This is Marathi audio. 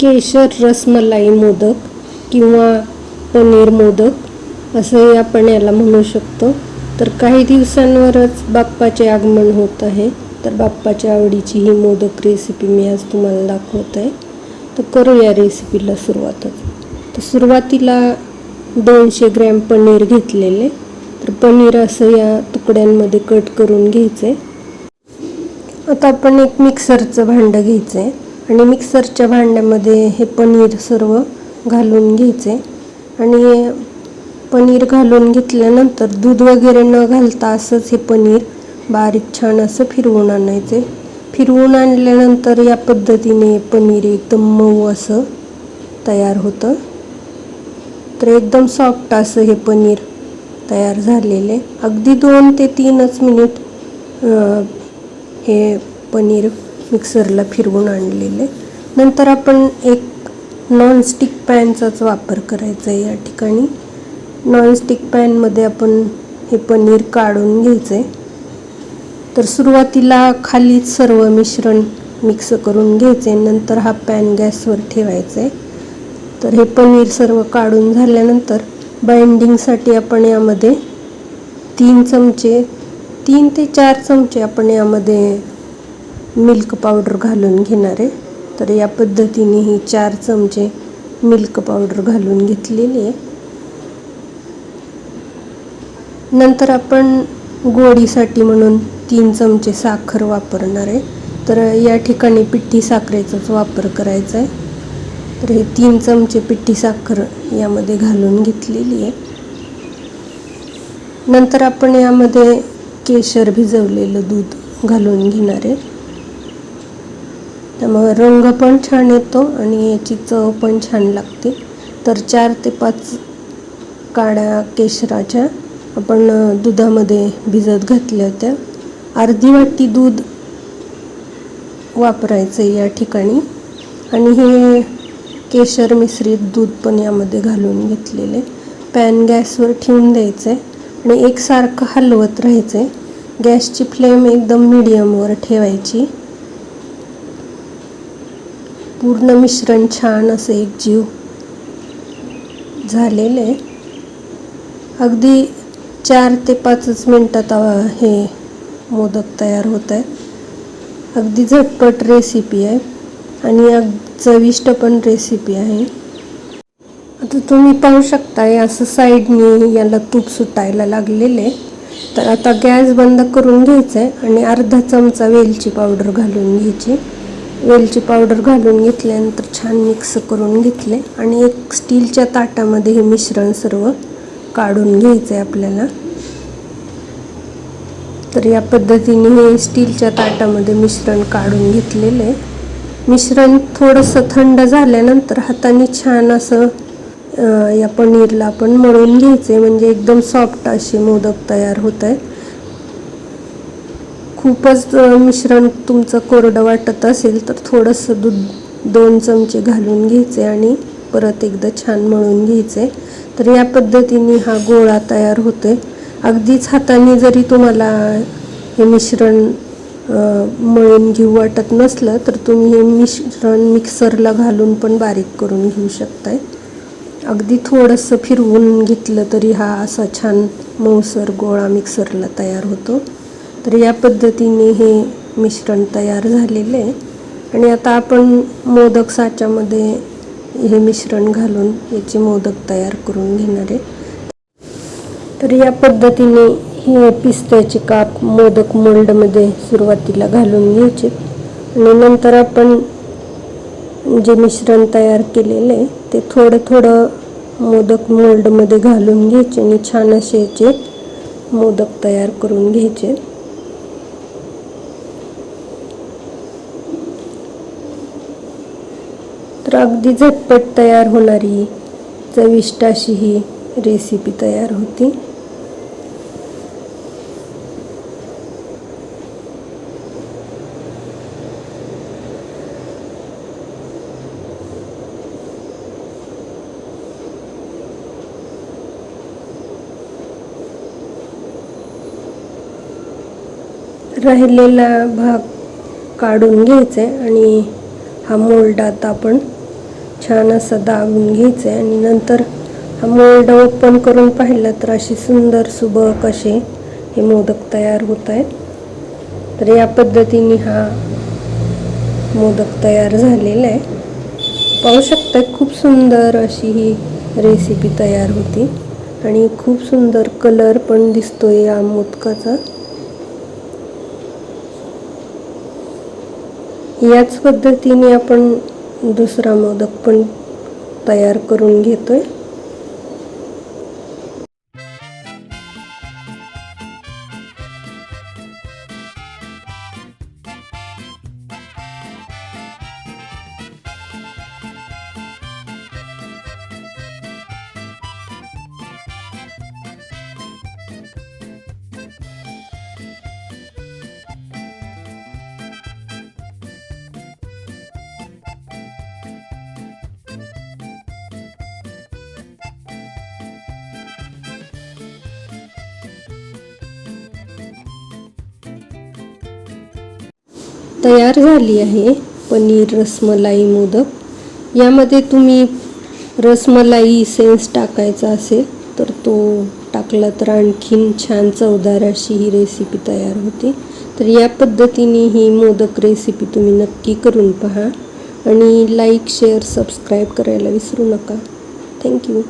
केशर रसमलाई मोदक किंवा पनीर मोदक असंही आपण याला म्हणू शकतो. तर काही दिवसांवरच बाप्पाचे आगमन होत आहे. तर बाप्पाच्या आवडीची ही मोदक रेसिपी मी आज तुम्हाला दाखवत आहे. तर करू या रेसिपीला सुरुवातच. तर सुरुवातीला दोनशे ग्रॅम पनीर घेतलेले. तर पनीर असं या तुकड्यांमध्ये कट करून घ्यायचे आता आपण एक मिक्सरचं भांडं घ्यायचं आहे आणि मिक्सरच्या भांड्यामध्ये हे पनीर सर्व घालून घ्यायचे. आणि पनीर घालून घेतल्यानंतर दूध वगैरे न घालता असंच हे पनीर बारीक छान असं फिरवून आणायचे. फिरवून आणल्यानंतर या पद्धतीने पनीर एकदम मऊ असं तयार होतं. तर एकदम सॉफ्ट असं हे पनीर तयार झालेले. अगदी दोन ते तीनच मिनिट हे पनीर मिक्सरला फिरवून आणलेले. नंतर आपण एक नॉनस्टिक पॅनचाच वापर करायचा आहे या ठिकाणी. नॉनस्टिक पॅनमध्ये आपण हे पनीर काढून घ्यायचे. तर सुरुवातीला खालीच सर्व मिश्रण मिक्स करून घ्यायचे. नंतर हा पॅन गॅसवर ठेवायचा. आहे तर हे पनीर सर्व काढून झाल्यानंतर बाइंडिंगसाठी आपण यामध्ये तीन चमचे तीन ते चार चमचे आपण यामध्ये मिल्क पावडर घालून घेणार आहे. तर या पद्धतीने ही चार चमचे मिल्क पावडर घालून घेतलेली आहे. नंतर आपण गोडीसाठी म्हणून तीन चमचे साखर वापरणार आहे. तर या ठिकाणी पिठी साखरेचाच वापर करायचा आहे. तर हे तीन चमचे पिठी साखर यामध्ये घालून घेतलेली आहे. नंतर आपण यामध्ये केशर भिजवलेलं दूध घालून घेणार आहे. त्यामुळे रंग पण छान येतो आणि याची चव पण छान लागते. तर चार ते पाच काड्या केशराच्या आपण दुधामध्ये भिजत घातल्या होत्या. अर्धी वाटी दूध वापरायचं या ठिकाणी. आणि हे केशर मिश्रित दूध पण यामध्ये घालून घेतलेले पॅन गॅसवर ठेवून द्यायचं आहे आणि एकसारखं हलवत राहायचं आहे गॅसची फ्लेम एकदम मिडियमवर ठेवायची. पूर्ण मिश्रण छान असं एक जीव झालेलं आहे. अगदी चार ते पाचच मिनटात हे मोदक तयार होत आहे अगदी झटपट रेसिपी आहे. आणि अग चविष्ट पण रेसिपी आहे. आता तुम्ही पाहू शकताय असं साईडने याला तूप सुटायला लागलेले तर आता गॅस बंद करून घ्यायचा आहे आणि अर्धा चमचा वेलची पावडर घालून घ्यायची. वेलची पावडर घालून घेतल्यानंतर छान मिक्स करून घेतले. आणि एक स्टीलच्या ताटामध्ये हे मिश्रण सर्व काढून घ्यायचं आहे आपल्याला. तर या पद्धतीने हे स्टीलच्या ताटामध्ये मिश्रण काढून घेतलेलं. आहे मिश्रण थोडंसं थंड झाल्यानंतर हाताने छान असं या पनीरला आपण मळून घ्यायचे म्हणजे एकदम सॉफ्ट असे मोदक तयार होत आहे खूपच मिश्रण तुमचं कोरडं वाटत असेल तर थोडंसं दूध दोन चमचे घालून घ्यायचे आणि परत एकदा छान मळून घ्यायचे. तर या पद्धतीने हा गोळा तयार होते अगदीच हाताने जरी तुम्हाला हे मिश्रण मळून घेऊ वाटत नसलं तर तुम्ही हे मिश्रण मिक्सरला घालून पण बारीक करून घेऊ शकताय. अगदी थोडंसं फिरवून घेतलं तरी हा असा छान मऊसर गोळा मिक्सरला तयार होतो. तर या पद्धतीने हे मिश्रण तयार झालेलं आहे. आणि आता आपण मोदक साच्यामध्ये हे मिश्रण घालून याचे मोदक तयार करून घेणार आहे. तर या पद्धतीने हे पिस्त्याचे काप मोदक मोल्डमध्ये सुरुवातीला घालून घ्यायचे. आणि नंतर आपण जे मिश्रण तयार केलेलं आहे ते थोडं थोडं मोदक मोल्डमध्ये घालून घ्यायचे आणि छान असे याचे मोदक तयार करून घ्यायचे. तर अगदी झटपट तयार होणारी चविष्ट अशी ही रेसिपी तयार होती. राहिलेला भाग काढून घ्यायचा आहे आणि हा मोल्ड आता आपण छान असं दाबून घ्यायचं आहे आणि नंतर हा मोल्ड ओपन करून पाहिलं तर अशी सुंदर सुबक असे हे मोदक तयार होत आहेत. तर या पद्धतीने हा मोदक तयार झालेला आहे. पाहू शकता खूप सुंदर अशी ही रेसिपी तयार होती. आणि खूप सुंदर कलर पण दिसतोय या मोदकाचा. याच पद्धतीने आपण दुसरा मोदक पण तयार करून घेतोय. तयार झाली आहे. पनीर रसमलाई मोदक. यामध्ये तुम्ही रसमलाई सेन्स टाकायचा असेल तर तो टाकला तर आणखीन छान चवदार अशी ही रेसिपी तयार होते. तर या पद्धतीने ही मोदक रेसिपी तुम्ही नक्की करून पहा. आणि लाईक शेअर सबस्क्राईब करायला विसरू नका. थँक्यू